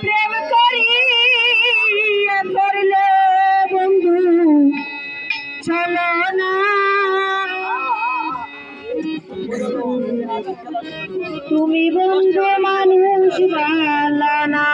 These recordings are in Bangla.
প্রেম করি করলে বন্ধু চলো না। তুমি বন্ধু মানুষ বালানা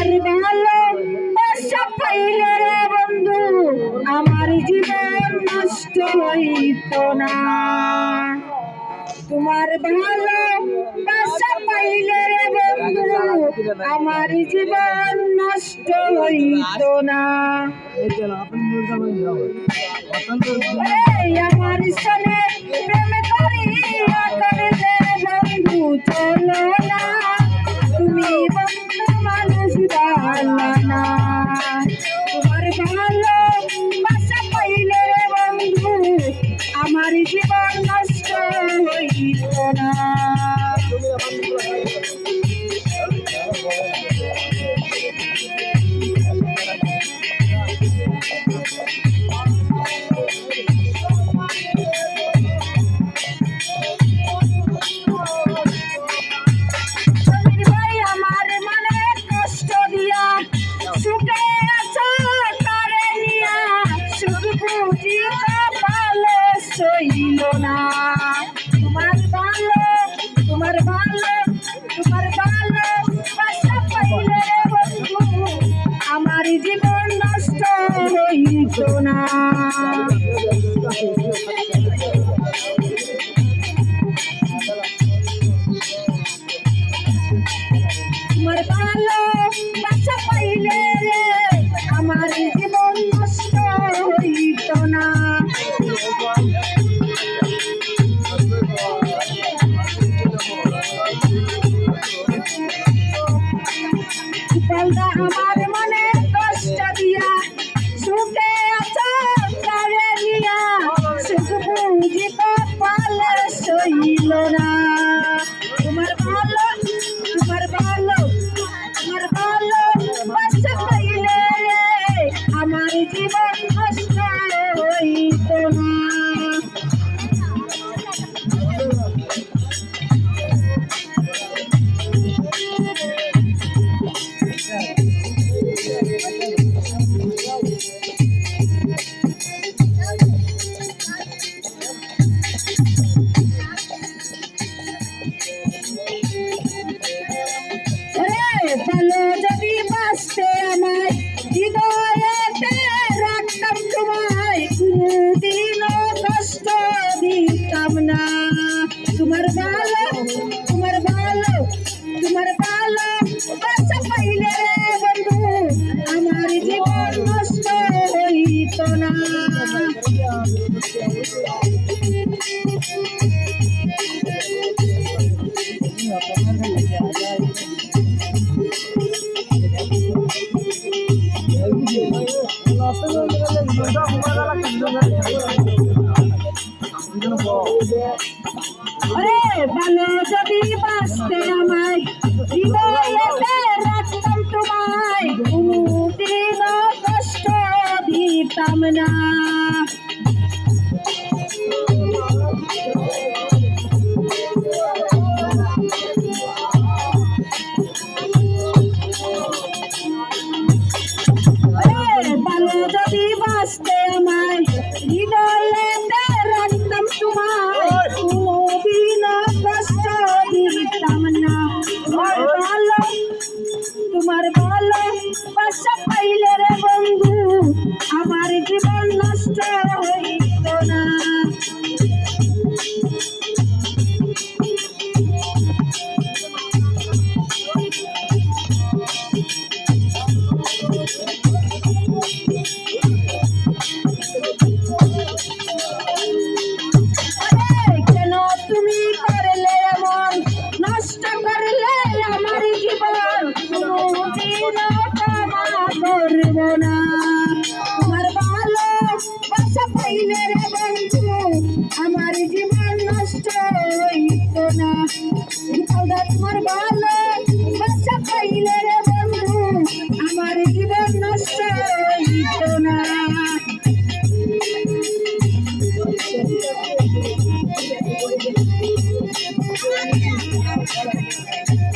পারবে হলো রে বন্ধু আমার জীবন নষ্ট হইত না। তোমার ভালো বাসা পাইলে রে বন্ধু আমার জীবন নষ্ট হইত না। আমার সনে সুখে আছো, তারে ভালো সইল না। তোমার ভালো তোমার ভালো তোমার ভালো আমার জীবন নষ্ট হইত না। You know. कामना तुमर Olha, da noite eu me. Oh, be not the star. কোথাও তোমার ভালো বাচ্চা পাইলে রে বন্ধু আমার জীবন নষ্ট হইত না Thank you.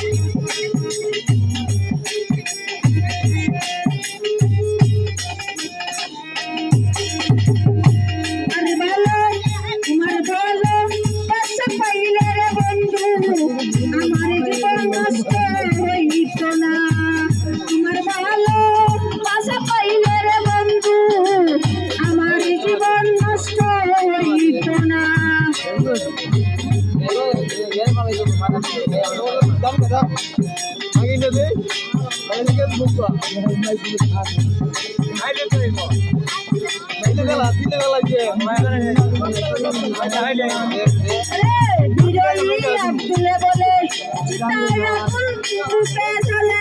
নষ্ট হইত না তোমার ভালো বাসা পাইলে রে বন্ধু আমার জীবন নষ্ট জলি আব্দুলে বলে তারা কুপে চলে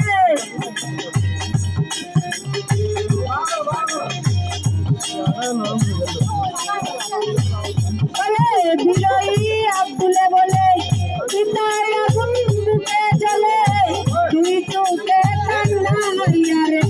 আব্দুলে বলে তারা চলে তুই চোখে কান্না ইয়ারে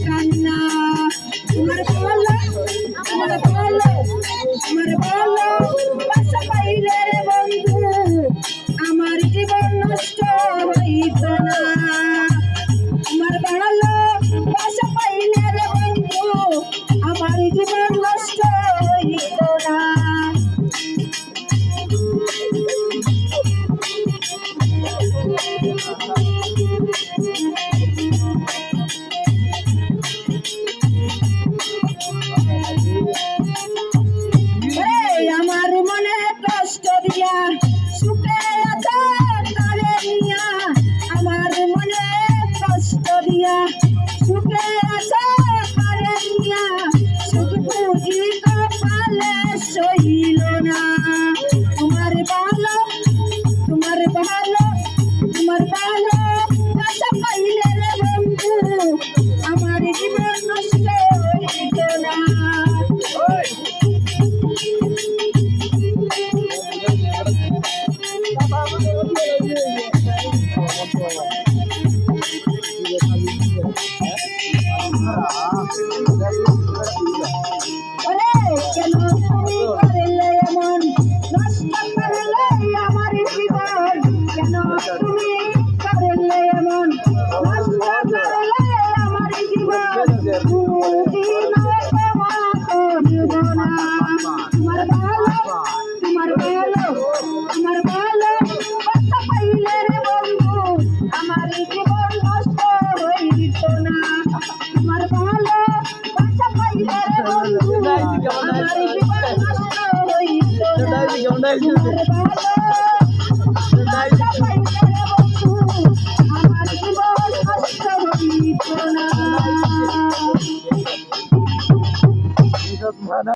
Thank you.